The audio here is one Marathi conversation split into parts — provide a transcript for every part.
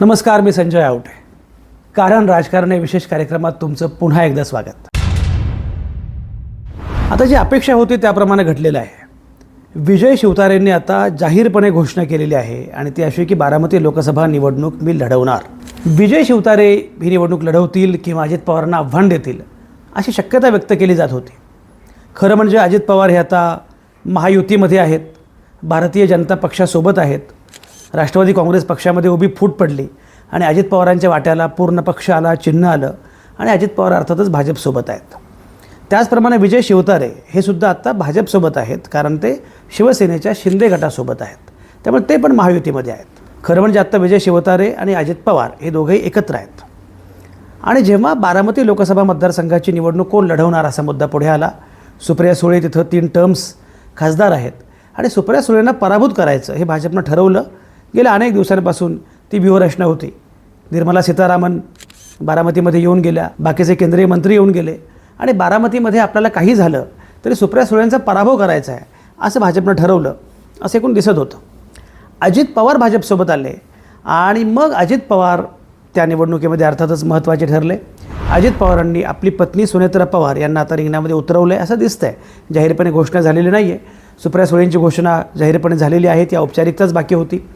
नमस्कार मी संजय आवटे. कारण राजकारण या विशेष कार्यक्रमात तुमचं पुन्हा एकदा स्वागत. आता जी अपेक्षा होती त्याप्रमाणे घडलेलं आहे. विजय शिवतारेंनी आता जाहीरपणे घोषणा केलेली आहे आणि ती अशी की बारामती लोकसभा निवडणूक मी लढवणार. विजय शिवतारे ही निवडणूक लढवतील किंवा अजित पवारांना आव्हान देतील अशी शक्यता व्यक्त केली जात होती. खरं म्हणजे अजित पवार हे आता महायुतीमध्ये आहेत. भारतीय जनता पक्षासोबत आहेत. राष्ट्रवादी काँग्रेस पक्षामध्ये उभी फूट पडली आणि अजित पवारांच्या वाट्याला पूर्ण पक्ष आला चिन्ह आलं आणि अजित पवार अर्थातच भाजपसोबत आहेत. त्याचप्रमाणे विजय शिवतारे हे सुद्धा आत्ता भाजपसोबत आहेत कारण ते शिवसेनेच्या शिंदे गटासोबत आहेत. त्यामुळे ते पण महायुतीमध्ये आहेत. खरं म्हणजे आत्ता विजय शिवतारे आणि अजित पवार हे दोघेही एकत्र आहेत. आणि जेव्हा बारामती लोकसभा मतदारसंघाची निवडणूक कोण लढवणार असा मुद्दा पुढे आला सुप्रिया सुळे तिथं तीन टर्म्स खासदार आहेत आणि सुप्रिया सुळेंना पराभूत करायचं हे भाजपनं ठरवलं गेल्या अनेक दिवसांपासून ती व्यूहरचना होती. निर्मला सीतारामन बारामतीमध्ये येऊन गेल्या बाकीचे केंद्रीय मंत्री येऊन गेले आणि बारामतीमध्ये आपल्याला काही झालं तरी सुप्रिया सुळेंचा पराभव करायचा आहे असं भाजपनं ठरवलं असं एकूण दिसत होतं. अजित पवार भाजपसोबत आले आणि मग अजित पवार त्या निवडणुकीमध्ये अर्थातच महत्त्वाचे ठरले. अजित पवारांनी आपली पत्नी सुनेत्रा पवार यांना आता रिंगणामध्ये उतरवलं आहे असं दिसतंय. जाहीरपणे घोषणा झालेली नाही आहे सुप्रिया सुळेंची घोषणा जाहीरपणे झालेली आहे ती औपचारिकताच बाकी होती.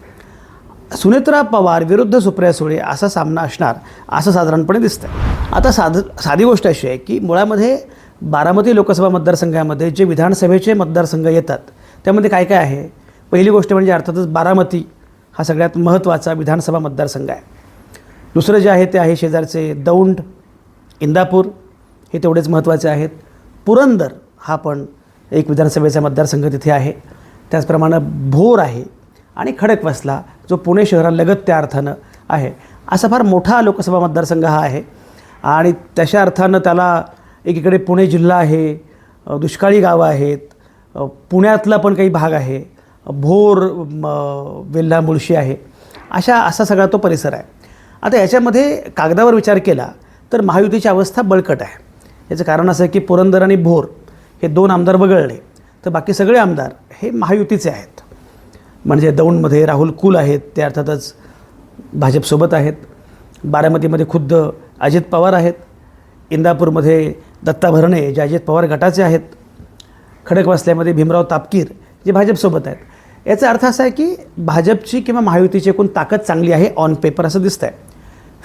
सुनेत्रा पवार विरुद्ध सुप्रिया सुळे असा सामना असणार असं साधारणपणे दिसतं आता साध साधी गोष्ट अशी आहे की मुळामध्ये बारामती लोकसभा मतदारसंघामध्ये जे विधानसभेचे मतदारसंघ येतात त्यामध्ये काय काय आहे? पहिली गोष्ट म्हणजे अर्थातच बारामती हा सगळ्यात महत्त्वाचा विधानसभा मतदारसंघ आहे. दुसरं जे आहे ते आहे शेजारचे दौंड इंदापूर हे तेवढेच महत्त्वाचे आहेत. पुरंदर हा पण एक विधानसभेचा मतदारसंघ तिथे आहे. त्याचप्रमाणे भोर आहे आणि खडकवासला जो पुणे शहरालगत त्या अर्थानं आहे. असा फार मोठा लोकसभा मतदारसंघ हा आहे. आणि तशा अर्थानं त्याला एकीकडे पुणे जिल्हा आहे दुष्काळी गावं आहेत पुण्यातला पण काही भाग आहे भोर वेल्हा मुळशी आहे. अशा असा सगळा तो परिसर आहे. आता याच्यामध्ये कागदावर विचार केला तर महायुतीची अवस्था बळकट आहे. याचं कारण असं आहे की पुरंदर आणि भोर हे दोन आमदार वगळले. तर बाकी सगळे आमदार हे महायुतीचे आहेत. म्हणजे दौंडमध्ये राहुल कुल आहेत ते अर्थातच भाजपसोबत आहेत. बारामतीमध्ये खुद्द अजित पवार आहेत. इंदापूरमध्ये दत्ता भरणे जे अजित पवार गटाचे आहेत. खडकवासल्यामध्ये भीमराव तापकीर जे भाजपसोबत आहेत. याचा अर्थ असा आहे की भाजपची किंवा महायुतीची एकूण ताकद चांगली आहे ऑन पेपर असं दिसतं आहे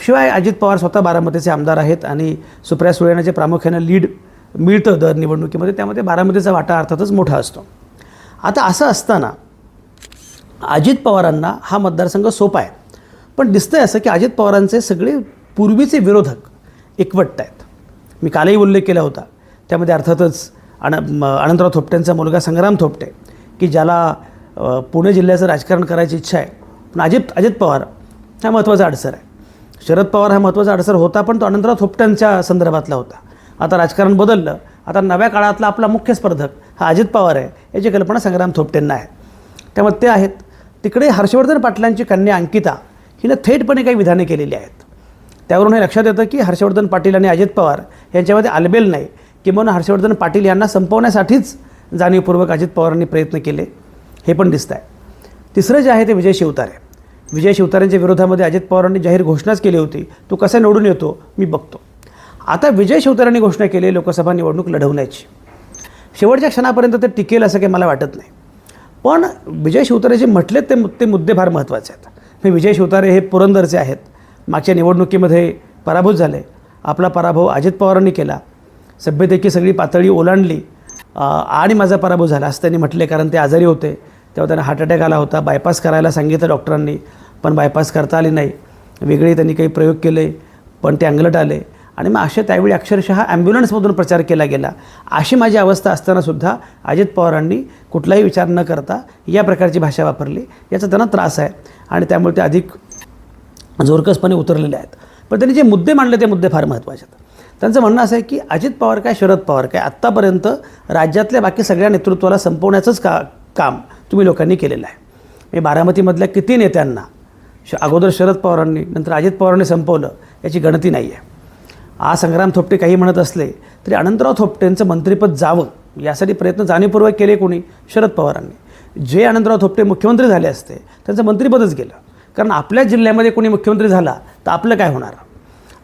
शिवाय अजित पवार स्वतः बारामतीचे आमदार आहेत आणि सुप्रिया सुळेनं जे प्रामुख्यानं लीड मिळतं दर निवडणुकीमध्ये त्यामध्ये बारामतीचा वाटा अर्थातच मोठा असतो. आता असं असताना अजित पवारांना हा मतदारसंघ सोपा आहे. पण दिसतंय असं की अजित पवारांचे सगळे पूर्वीचे विरोधक एकवटत आहेत. मी कालही उल्लेख केला होता. त्यामध्ये अर्थातच अन म- अनंतराव थोपटेंचा मुलगा संग्राम थोपटे की ज्याला पुणे जिल्ह्याचं राजकारण करायची इच्छा आहे. पण अजित अजित पवार हा महत्त्वाचा अडसर आहे. शरद पवार हा महत्त्वाचा अडसर होता पण तो अनंतराव थोपट्यांच्या संदर्भातला होता. आता राजकारण बदललं. आता नव्या काळातला आपला मुख्य स्पर्धक हा अजित पवार आहे. याची कल्पना संग्राम थोपटेंना आहे. त्यामुळे ते आहेत. तिकडे हर्षवर्धन पाटलांची कन्या अंकिता हिनं थेटपणे काही विधाने केलेली आहेत. त्यावरून हे लक्षात येतं की हर्षवर्धन पाटील आणि अजित पवार यांच्यामध्ये आलबेल नाही किंवा हर्षवर्धन पाटील यांना संपवण्यासाठीच जाणीवपूर्वक अजित पवारांनी प्रयत्न केले. हे पण दिसत आहे तिसरं जे आहे ते विजय शिवतारे. विजय शिवतारेंच्या विरोधामध्ये अजित पवारांनी जाहीर घोषणाच केली होती. तो कसा निवडून येतो मी बघतो. आता विजय शिवतारेंनी घोषणा केली लोकसभा निवडणूक लढवण्याची. शेवटच्या क्षणापर्यंत ते टिकेल असं काही मला वाटत नाही. पण विजय शिवतारे जे म्हटलेत ते ते मुद्दे फार महत्त्वाचे आहेत. विजय शिवतारे हे पुरंदरचे आहेत. मागच्या निवडणुकीमध्ये पराभूत झाले. आपला पराभव अजित पवारांनी केला. सभ्यतेची सगळी पातळी ओलांडली. आणि माझा पराभव झाला असं त्यांनी म्हटले कारण ते आजारी होते. तेव्हा त्यांना हार्ट अटॅक आला होता. बायपास करायला सांगितलं डॉक्टरांनी. पण बायपास करता आली नाही. वेगळे त्यांनी काही प्रयोग केले पण ते अंगलट आले. आणि मग अशा त्यावेळी अक्षरशः ॲम्ब्युलन्समधून प्रचार केला गेला. अशी माझी अवस्था असतानासुद्धा अजित पवारांनी कुठलाही विचार न करता या प्रकारची भाषा वापरली. याचा त्यांना त्रास आहे. आणि त्यामुळे ते अधिक जोरकसपणे उतरलेले आहेत. पण त्यांनी जे मुद्दे मांडले ते मुद्दे फार महत्त्वाचे आहेत. त्यांचं म्हणणं असं आहे की अजित पवार काय शरद पवार काय? आत्तापर्यंत राज्यातल्या बाकी सगळ्या नेतृत्वाला संपवण्याचंच का काम तुम्ही लोकांनी केलेलं आहे. हे बारामतीमधल्या किती नेत्यांना श अगोदर शरद पवारांनी नंतर अजित पवारांनी संपवलं याची गणती नाही आहे आज संग्राम थोपटे काही म्हणत असले तरी अनंतराव थोपटेंचं मंत्रिपद जावं. यासाठी प्रयत्न जाणीवपूर्वक केले कोणी? शरद पवारांनी. जे आनंदराव थोपटे मुख्यमंत्री झाले असते त्यांचं मंत्रिपदच गेलं. कारण आपल्या जिल्ह्यामध्ये कोणी मुख्यमंत्री झाला तर आपलं काय होणार?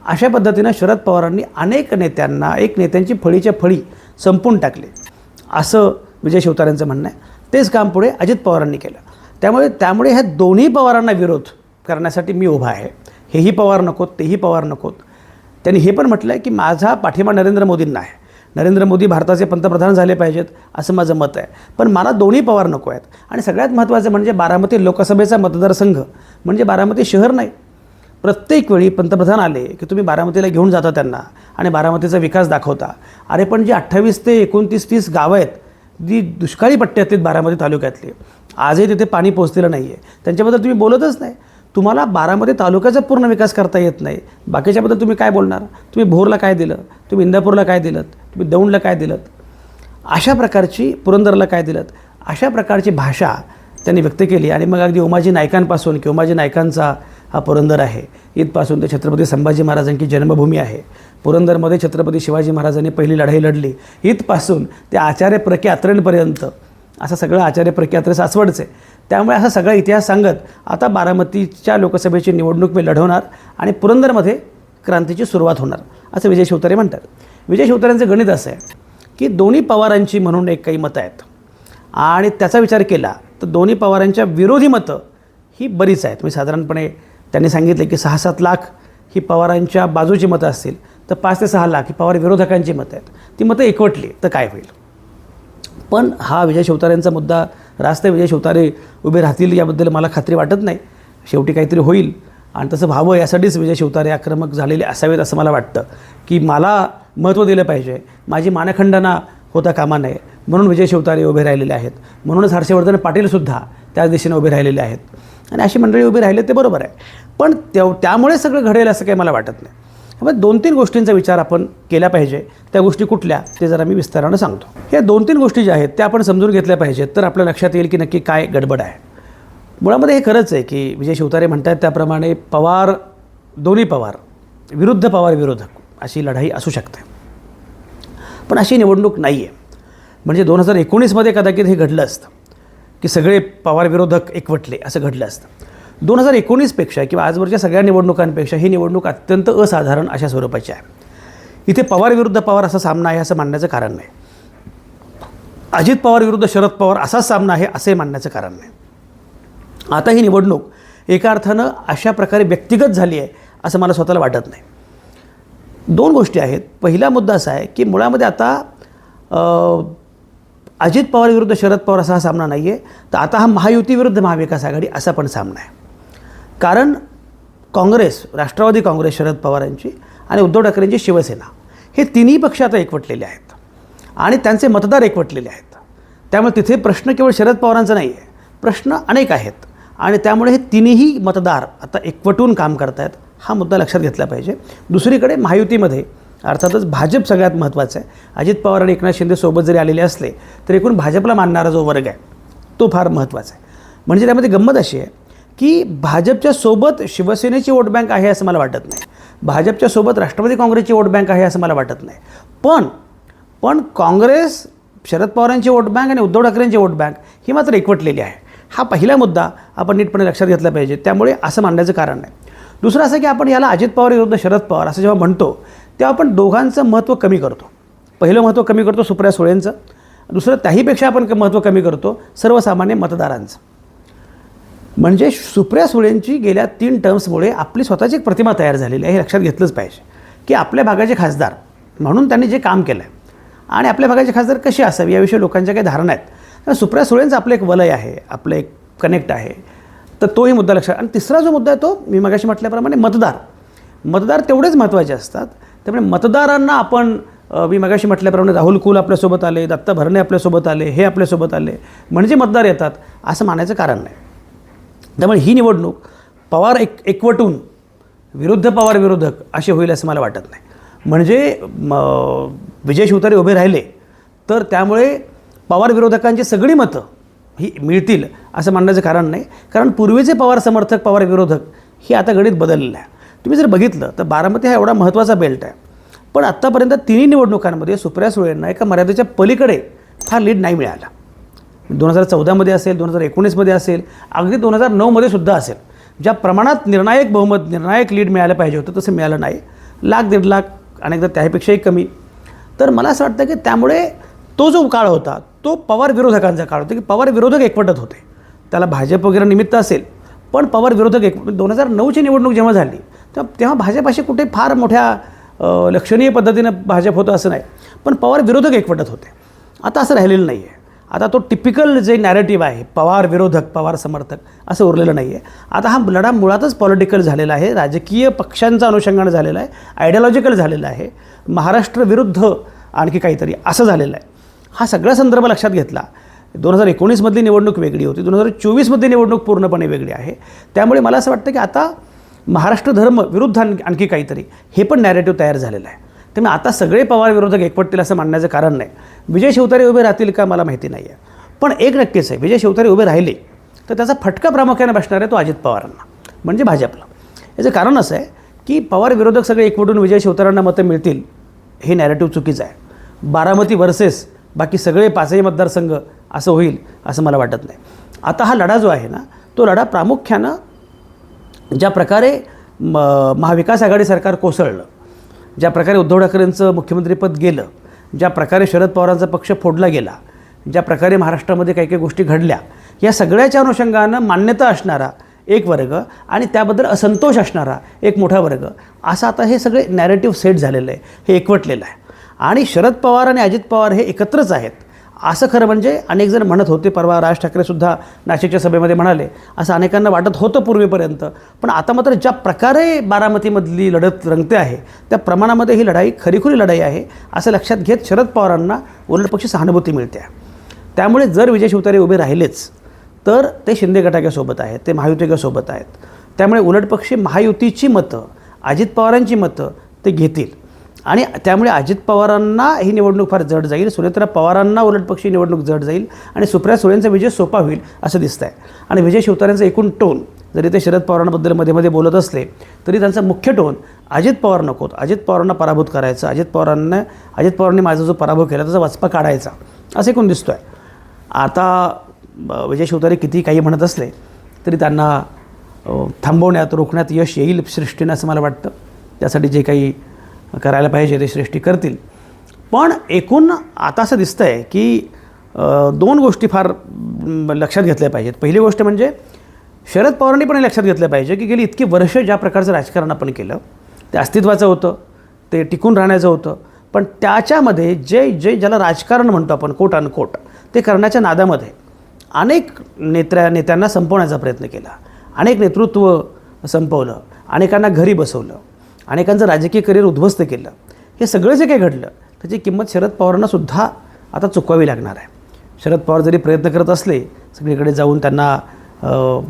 अशा पद्धतीनं शरद पवारांनी अनेक नेत्यांना एक नेत्यांची फळीच्या फळी संपून टाकले. असं विजय शिवतारेंचं म्हणणं आहे. तेच काम पुढे अजित पवारांनी केलं. त्यामुळे त्यामुळे ह्या दोन्ही पवारांना विरोध करण्यासाठी मी उभा आहे. हेही पवार नकोत तेही पवार नकोत. त्यांनी हे पण म्हटलं आहे की माझा पाठिंबा नरेंद्र मोदींना आहे. नरेंद्र मोदी भारताचे पंतप्रधान झाले पाहिजेत असं माझं मत आहे. पण मला दोन्ही पवार नको आहेत. आणि सगळ्यात महत्त्वाचं म्हणजे बारामती लोकसभेचा मतदारसंघ. म्हणजे बारामती शहर नाही. प्रत्येक वेळी पंतप्रधान आले की तुम्ही बारामतीला घेऊन जाता त्यांना आणि बारामतीचा विकास दाखवता. अरे पण जी अठ्ठावीस ते एकोणतीस तीस गावं आहेत जी दुष्काळी पट्ट्यातली आहेत बारामती तालुक्यातली. आजही तिथे पाणी पोचलेलं नाही आहे त्यांच्याबद्दल तुम्ही बोलतच नाही. तुम्हाला बारामती तालुक्याचा पूर्ण विकास करता येत नाही. बाकीच्याबद्दल तुम्ही काय बोलणार? तुम्ही भोरला काय दिलं? तुम्ही इंदापूरला काय दिलं? तुम्ही दौंडला काय दिलं अशा प्रकारची पुरंदरला काय दिलं अशा प्रकारची भाषा त्यांनी व्यक्त केली आणि मग अगदी उमाजी नायकांपासून की उमाजी नायकांचा हा पुरंदर आहे. इथपासून ते छत्रपती संभाजी महाराजांची जन्मभूमी आहे. पुरंदरमध्ये छत्रपती शिवाजी महाराजांनी पहिली लढाई लढली. इथपासून ते आचार्य प्रके असं सगळं आचार्य प्रके अत्रे आहे. त्यामुळे असा सगळा इतिहास सांगत आता बारामतीच्या लोकसभेची निवडणूक मी लढवणार आणि पुरंदरमध्ये क्रांतीची सुरुवात होणार. असं विजय शिवतारे म्हणतात. विजय शिवतारेंचं गणित असं आहे की दोन्ही पवारांची म्हणून एक काही मतं आहेत. आणि त्याचा विचार केला तर दोन्ही पवारांच्या विरोधी मतं ही बरीच आहेत. मी साधारणपणे त्यांनी सांगितले की सहा सात लाख ही पवारांच्या बाजूची मतं असतील तर पाच ते सहा लाख ही पवार विरोधकांची मतं आहेत. ती मतं एकवटली तर काय होईल? पण हा विजय शिवतारेंचा मुद्दा रास्ते विजय शिवतारे उभे राहतील याबद्दल मला खात्री वाटत नाही. शेवटी काहीतरी होईल. आणि तसं व्हावं यासाठीच विजय शिवतारे आक्रमक झालेले असावेत असं मला वाटतं की मला महत्त्व दिलं पाहिजे. माझी मानखंडना होता कामा नये. म्हणून विजय शिवतारे उभे राहिलेले आहेत. म्हणूनच हर्षवर्धन पाटीलसुद्धा त्याच दिशेने उभे राहिलेले आहेत. आणि अशी मंडळी उभी राहिले ते बरोबर आहे. पण त्या त्यामुळे सगळं घडेल असं काही मला वाटत नाही. त्यामुळे दोन तीन गोष्टींचा विचार आपण केला पाहिजे. त्या गोष्टी कुठल्या ते जरा मी विस्तारानं सांगतो. या दोन तीन गोष्टी ज्या आहेत त्या आपण समजून घेतल्या पाहिजेत. तर आपल्या लक्षात येईल की नक्की काय गडबड आहे. मुळामध्ये हे खरंच आहे की विजय शिवतारे म्हणतात त्याप्रमाणे पवार दोन्ही पवार विरुद्ध पवार विरोधक अशी लढाई असू शकते. पण अशी निवडणूक नाही आहे म्हणजे दोन हजार एकोणीसमध्ये कदाचित हे घडलं असतं की सगळे पवार विरोधक एकवटले असं घडलं असतं. दोन हजार एकोणीसपेक्षा किंवा आजवरच्या सगळ्या निवडणुकांपेक्षा ही निवडणूक अत्यंत असाधारण अशा स्वरूपाची आहे. इथे पवार विरुद्ध पवार असा सामना आहे असं मानण्याचं कारण नाही. अजित पवार विरुद्ध शरद पवार असाच सामना आहे असे मानण्याचं कारण नाही. आता ही निवडणूक एका अर्थानं अशा प्रकारे व्यक्तिगत झाली आहे असं मला स्वतःला वाटत नाही. दोन गोष्टी आहेत. पहिला मुद्दा असा आहे की मुळामध्ये आता अजित पवार विरुद्ध शरद पवार असा हा सामना नाही आहे तर आता हा महायुती विरुद्ध महाविकास आघाडी असा पण सामना आहे. कारण काँग्रेस राष्ट्रवादी काँग्रेस शरद पवारांची आणि उद्धव ठाकरेंची शिवसेना हे तिन्ही पक्ष आता एकवटलेले आहेत. आणि त्यांचे मतदार एकवटलेले आहेत. त्यामुळे तिथे प्रश्न केवळ शरद पवारांचा नाही आहे प्रश्न अनेक आहेत. आणि त्यामुळे हे तिन्ही मतदार आता एकवटून काम करत आहेत हा मुद्दा लक्षात घेतला पाहिजे. दुसरीकडे महायुतीमध्ये अर्थातच भाजप सगळ्यात महत्त्वाचं आहे. अजित पवार आणि एकनाथ शिंदे सोबत जरी आलेले असले तरी एकूण भाजपला मानणारा जो वर्ग आहे तो फार महत्त्वाचा आहे. म्हणजे त्यामध्ये गंमत अशी आहे की भाजपच्या सोबत शिवसेनेची वोट बँक आहे असं मला वाटत नाही. भाजपच्या सोबत राष्ट्रवादी काँग्रेसची वोट बँक आहे असं मला वाटत नाही. पण पण काँग्रेस शरद पवारांची वोट बँक आणि उद्धव ठाकरेंची वोट बँक ही मात्र एकवटलेली आहे. हा पहिला मुद्दा आपण नीटपणे लक्षात घेतला पाहिजे. त्यामुळे असं मांडण्याचं कारण नाही. दुसरं असं की आपण याला अजित पवार विरुद्ध शरद पवार असं जेव्हा म्हणतो तेव्हा आपण दोघांचं महत्त्व कमी करतो. पहिलं महत्त्व कमी करतो सुप्रिया सुळेंचं. दुसरं त्याहीपेक्षा आपण महत्त्व कमी करतो सर्वसामान्य मतदारांचं. म्हणजे सुप्रिया सुळेंची गेल्या तीन टर्म्समुळे आपली स्वतःची एक प्रतिमा तयार झालेली आहे. हे लक्षात घेतलंच पाहिजे. की आपल्या भागाचे खासदार म्हणून त्यांनी जे काम केलं आहे आणि आपल्या भागाचे खासदार कसे असावे याविषयी लोकांच्या काही धारणा आहेत. सुप्रिया सुळेंचं आपलं एक वलय आहे आपलं एक कनेक्ट आहे. तर तोही मुद्दा लक्षात. आणि तिसरा जो मुद्दा आहे तो मी मगाशी म्हटल्याप्रमाणे मतदार. मतदार तेवढेच महत्त्वाचे असतात. त्यामुळे मतदारांना आपण मी मगाशी म्हटल्याप्रमाणे राहुल कुल आपल्यासोबत आले दत्ता भरणे आपल्यासोबत आले हे आपल्यासोबत आले. म्हणजे मतदार येतात असं मानायचं कारण नाही. त्यामुळे ही निवडणूक पवार एक एकवटून विरुद्ध पवार विरोधक असे होईल असं मला वाटत नाही. म्हणजे म, विजय शिवतारे उभे राहिले तर त्यामुळे पवार विरोधकांची सगळी मतं ही मिळतील असं म्हणण्याचं कारण नाही. कारण पूर्वीचे पवार समर्थक पवार विरोधक ही आता गणित बदललेलं आहे. तुम्ही जर बघितलं तर बारामती हा एवढा महत्त्वाचा बेल्ट आहे. पण आत्तापर्यंत तिन्ही निवडणुकांमध्ये सुप्रिया सुळेंना एका मर्यादेच्या पलीकडे फार लीड नाही मिळाला. दोन हजार चौदामध्ये असेल दोन हजार एकोणीसमध्ये असेल अगदी दोन हजार नऊमध्ये सुद्धा असेल. ज्या प्रमाणात निर्णायक बहुमत निर्णायक लीड मिळालं पाहिजे होतं तसं मिळालं नाही. लाख दीड लाख अनेकदा त्यापेक्षाही कमी. तर मला असं वाटतं की त्यामुळे तो जो काळ होता तो पवार विरोधकांचा काळ होता की पवार विरोधक एकवटत होते. त्याला भाजप वगैरे निमित्त असेल पण पवार विरोधक एक दोन हजार नऊची निवडणूक जेव्हा झाली तेव्हा तेव्हा भाजपाशी कुठे फार मोठ्या लक्षणीय पद्धतीनं भाजप होतं असं नाही. पण पवार विरोधक एकवटत होते. आता असं राहिलेलं नाही आहे आता तो टिपिकल जे नॅरेटिव्ह आहे पवार विरोधक पवार समर्थक असं उरलेलं नाही आहे आता हा लढा मुळातच पॉलिटिकल झालेला आहे राजकीय पक्षांचा अनुषंगानं झालेला आहे आयडियॉलॉजिकल झालेला आहे महाराष्ट्र विरुद्ध आणखी काहीतरी असं झालेलं आहे. हा सगळा संदर्भ लक्षात घेतला. दोन हजार एकोणीसमधली निवडणूक वेगळी होती. दोन हजार चोवीसमधली निवडणूक पूर्णपणे वेगळी आहे. त्यामुळे मला असं वाटतं की आता महाराष्ट्र धर्म विरुद्ध आणखी आणखी काहीतरी हे पण नॅरेटिव्ह तयार झालेलं आहे. त्यामुळे आता सगळे पवार विरोधक एकवटतील असं मानण्याचं कारण नाही. विजय शिवतारे उभे राहतील का मला माहिती नाही आहे पण एक नक्कीच आहे विजय शिवतारे उभे राहिले तर त्याचा फटका प्रामुख्याने बसणार आहे तो अजित पवारांना म्हणजे भाजपला. याचं कारण असं आहे की पवार विरोधक सगळे एकवटून विजय शिवतारांना मतं मिळतील हे नॅरेटिव्ह चुकीचं आहे. बारामती वर्सेस बाकी सगळे पाचही मतदारसंघ असं होईल असं मला वाटत नाही. आता हा लढा जो आहे ना तो लढा प्रामुख्यानं ज्या प्रकारे म महाविकास आघाडी सरकार कोसळलं ज्या प्रकारे उद्धव ठाकरेंचं मुख्यमंत्रीपद गेलं ज्या प्रकारे शरद पवारांचा पक्ष फोडला गेला ज्या प्रकारे महाराष्ट्रामध्ये काही काही गोष्टी घडल्या या सगळ्याच्या अनुषंगानं मान्यता असणारा एक वर्ग आणि त्याबद्दल असंतोष असणारा एक मोठा वर्ग असं आता हे सगळे नॅरेटिव्ह सेट झालेलं आहे हे एकवटलेलं आहे. आणि शरद पवार आणि अजित पवार हे एकत्रच आहेत. असं खरं म्हणजे अनेक जण म्हणत होते परवा राज ठाकरेसुद्धा नाशिकच्या सभेमध्ये म्हणाले असं अनेकांना वाटत होतं पूर्वीपर्यंत पण आता मात्र ज्या प्रकारे बारामतीमधली लढत रंगते आहे त्या प्रमाणामध्ये ही लढाई खरीखुरी लढाई आहे असं लक्षात घेत शरद पवारांना उलटपक्षी सहानुभूती मिळते आहे. त्यामुळे जर विजय शिवतारे उभे राहिलेच तर ते शिंदे गटाक्यासोबत आहेत ते महायुतीच्यासोबत आहेत. त्यामुळे उलटपक्षी महायुतीची मतं अजित पवारांची मतं ते घेतील. आणि त्यामुळे अजित पवारांना ही निवडणूक फार जड जाईल सुनेत्रा पवारांना उलटपक्षी निवडणूक जड जाईल आणि सुप्रिया सुळेंचा विजय सोपा होईल असं दिसतं आहे आणि विजय शिवतारांचा एकूण टोन जरी ते शरद पवारांबद्दलमध्ये मध्ये बोलत असले तरी त्यांचा मुख्य टोन अजित पवार नकोत अजित पवारांना पराभूत करायचं अजित पवारांना अजित पवारांनी माझा जो पराभव केला त्याचा वाचपा काढायचा असं एकूण दिसतो आहे आता ब- विजय शिवतारे किती काही म्हणत असले तरी त्यांना थांबवण्यात रोखण्यात यश येईल सृष्टीनं असं मला वाटतं. त्यासाठी जे काही करायला पाहिजे ते सृष्टी करतील. पण एकूण आता असं दिसतं आहे की दोन गोष्टी फार लक्षात घेतल्या पाहिजेत. पहिली गोष्ट म्हणजे शरद पवारांनी पण लक्षात घेतलं पाहिजे की गेली इतकी वर्ष ज्या प्रकारचं राजकारण आपण केलं ते अस्तित्वाचं होतं ते टिकून राहण्याचं होतं. पण त्याच्यामध्ये जे जे ज्याला राजकारण म्हणतो आपण कोट अनकोट ते करण्याच्या नादामध्ये अनेक नेत्र्या नेत्यांना संपवण्याचा प्रयत्न केला. अनेक नेतृत्व संपवलं. अनेकांना घरी बसवलं. अनेकांचं राजकीय करिअर उद्ध्वस्त केलं. हे सगळं जे काही घडलं त्याची किंमत शरद पवारांना सुद्धा आता चुकवावी लागणार आहे. शरद पवार जरी प्रयत्न करत असले सगळीकडे जाऊन त्यांना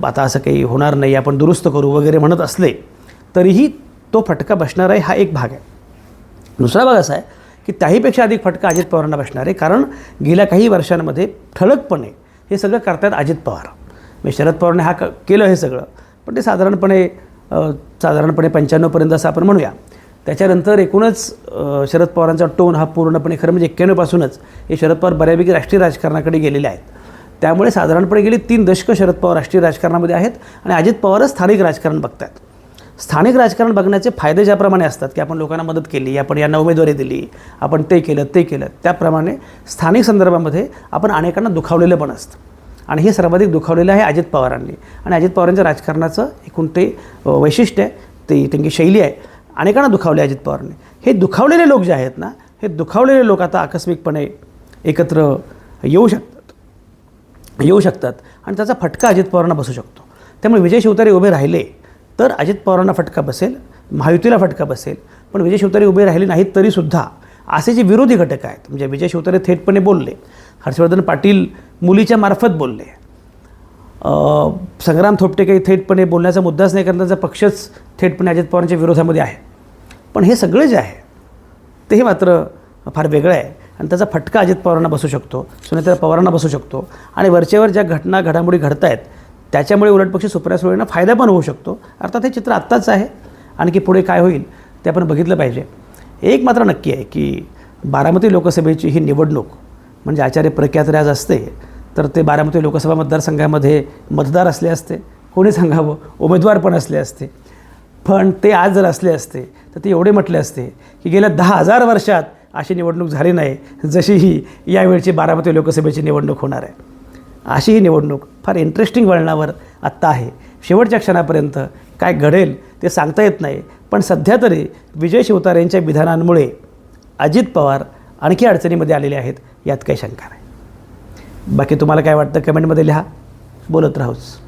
आता असं काही होणार नाही आपण दुरुस्त करू वगैरे म्हणत असले तरीही तो फटका बसणार आहे हा एक भाग आहे. दुसरा भाग असा आहे की त्याहीपेक्षा अधिक फटका अजित पवारांना बसणार आहे कारण गेल्या काही वर्षांमध्ये ठळकपणे हे सगळं करतात अजित पवार. मी शरद पवारने हा क केलं हे सगळं पण ते साधारणपणे साधारणपणे पंच्याण्णवपर्यंत असं आपण म्हणूया. त्याच्यानंतर एकूणच शरद पवारांचा टोन हा पूर्णपणे खरं म्हणजे एक्क्याण्णवपासूनच हे शरद पवार बऱ्यापैकी राष्ट्रीय राजकारणाकडे गेलेले आहेत. त्यामुळे साधारणपणे गेली तीन दशकं शरद पवार राष्ट्रीय राजकारणामध्ये आहेत आणि अजित पवारच स्थानिक राजकारण बघतात स्थानिक राजकारण बघण्याचे फायदे ज्याप्रमाणे असतात की आपण लोकांना मदत केली आपण यांना उमेदवारी दिली आपण ते केलं ते केलं त्याप्रमाणे स्थानिक संदर्भामध्ये आपण अनेकांना दुखावलेलं पण असतं. आणि हे सर्वाधिक दुखावलेलं आहे अजित पवारांनी. आणि अजित पवारांच्या राजकारणाचं एकूण ते वैशिष्ट्य आहे. ते त्यांची शैली आहे. अनेकांना दुखावले अजित पवारांनी. हे दुखावलेले लोक जे आहेत ना हे दुखावलेले लोक आता आकस्मिकपणे एकत्र येऊ शकतात. येऊ शकतात. आणि त्याचा फटका अजित पवारांना बसू शकतो. त्यामुळे विजय शिवतारे उभे राहिले तर अजित पवारांना फटका बसेल महायुतीला फटका बसेल. पण विजय शिवतारे उभे राहिले नाहीत तरीसुद्धा असे जे विरोधी घटक आहेत म्हणजे विजय शिवतारे थेटपणे बोलले हर्षवर्धन पाटील मुलीच्या मार्फत बोलले. संग्राम थोपटे काही थेटपणे बोलण्याचा मुद्दाच नाही कारण त्यांचा पक्षच थेटपणे अजित पवारांच्या विरोधामध्ये आहे. पण हे सगळे जे आहे ते हे मात्र फार वेगळं आहे. आणि त्याचा फटका अजित पवारांना बसू शकतो सुनेत्रा पवारांना बसू शकतो. आणि वरचेवर ज्या घटना घडामोडी घडत आहेत त्याच्यामुळे उलटपक्षी सुप्रिया सुळेंना फायदा पण होऊ शकतो. अर्थात हे चित्र आत्ताच आहे. आणखी पुढे काय होईल ते आपण बघितलं पाहिजे. एक मात्र नक्की आहे की बारामती लोकसभेची ही निवडणूक म्हणजे आचार्य प्रख्यात राज असते तर ते बारामती लोकसभा मतदारसंघामध्ये मतदार असले असते कोणी सांगावं? उमेदवार पण असले असते. पण ते आज जर असले असते तर ते एवढे म्हटले असते की गेल्या दहा हजार वर्षात अशी निवडणूक झाली नाही जशी ही यावेळची बारामती लोकसभेची निवडणूक होणार आहे. अशी ही निवडणूक फार इंटरेस्टिंग वळणावर आत्ता आहे. शेवटच्या क्षणापर्यंत काय घडेल ते सांगता येत नाही पण सध्या तरी विजय शिवतारेंच्या विधानांमुळे अजित पवार आणखी अडचणीमध्ये आलेले आहेत यात काही शंका नाही. बाकी तुम्हाला काय वाटतं कमेंटमध्ये लिहा. बोलत राहूच.